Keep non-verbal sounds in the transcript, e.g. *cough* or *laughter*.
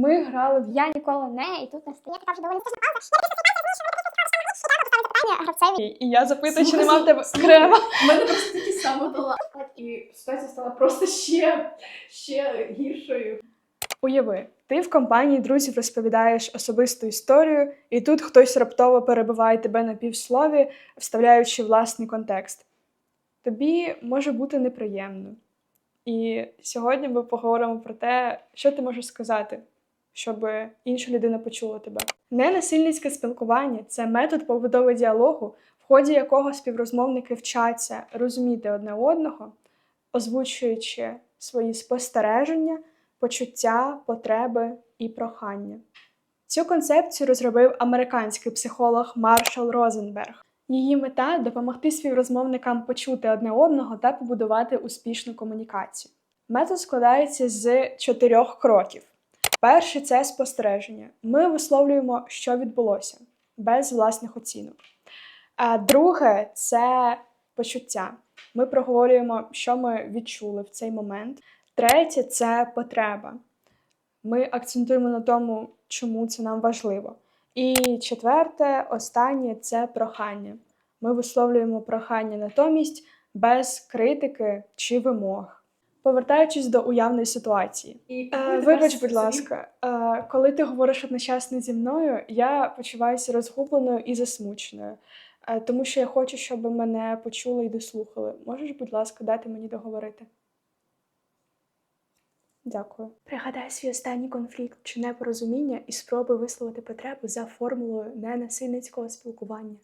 Ми грали в Я ніколи не, і тут не стає. така вже доволі питання гравцеві. і я запитую, чи нема в тебе крема. У мене просто такі саме *laughs* дала. І ситуація стала просто ще, ще гіршою. Уяви, ти в компанії друзів розповідаєш особисту історію, і тут хтось раптово перебиває тебе на півслові, вставляючи власний контекст. Тобі може бути неприємно. І сьогодні ми поговоримо про те, що ти можеш сказати, щоб інша людина почула тебе. Ненасильницьке спілкування це метод побудови діалогу, в ході якого співрозмовники вчаться розуміти одне одного, озвучуючи свої спостереження, почуття, потреби і прохання. Цю концепцію розробив американський психолог Маршал Розенберг. Її мета допомогти співрозмовникам почути одне одного та побудувати успішну комунікацію. Метод складається з чотирьох кроків. Перший це спостереження. Ми висловлюємо, що відбулося, без власних оцінок. А друге це почуття. Ми проговорюємо, що ми відчули в цей момент. Третє це потреба. Ми акцентуємо на тому, чому це нам важливо. І четверте, останнє це прохання. Ми висловлюємо прохання натомість без критики чи вимог. Повертаючись до уявної ситуації. І Е, Вибач, будь ласка, е, коли ти говориш одночасно зі мною, я почуваюся розгубленою і засмученою, е, тому що я хочу, щоб мене почули і дослухали. Можеш, будь ласка, дати мені договорити? Дякую. Пригадай свій останній конфлікт чи непорозуміння і спробуй висловити потребу за формулою ненасильницького спілкування.